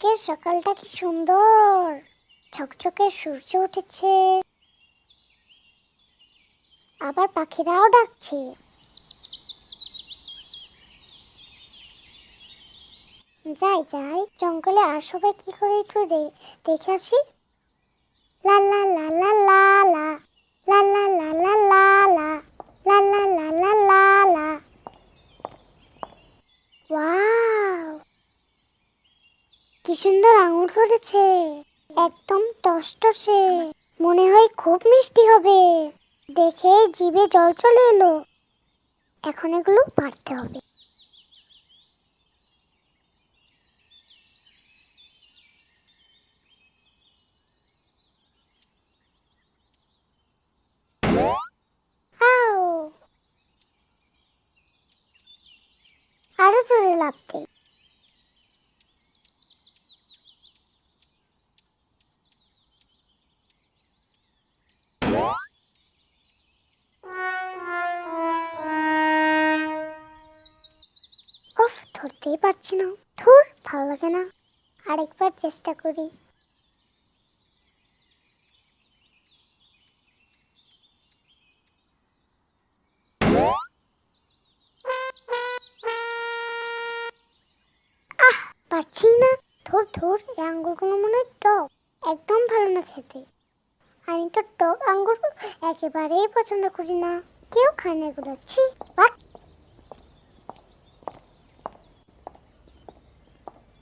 সকালটা কি সুন্দর? ঝকঝকে সূর্য উঠেছে। আবার পাখিরাও ডাকছে। যাই যাই, জঙ্গলে আর সবাই কি করে একটু দেখে আসি। সুন্দর আঙুর ধরেছে। একদম টসটসে। মনে হয় খুব মিষ্টি হবে। দেখে জিভে জল চলে এলো। এখন এগুলো পারতে হবে। আরও জোরে লাভ দেই ধরতেই পারছি না। ধুর, ভালো লাগে না। আরেকবার চেষ্টা করি। আহ পারছি না। ধুর ধুর, এই আঙ্গুরগুলো মনে হয় টক। একদম ভালো না খেতে। আমি তো টক আঙ্গুর একেবারেই পছন্দ করি না। কেউ খায় না এগুলো। ছি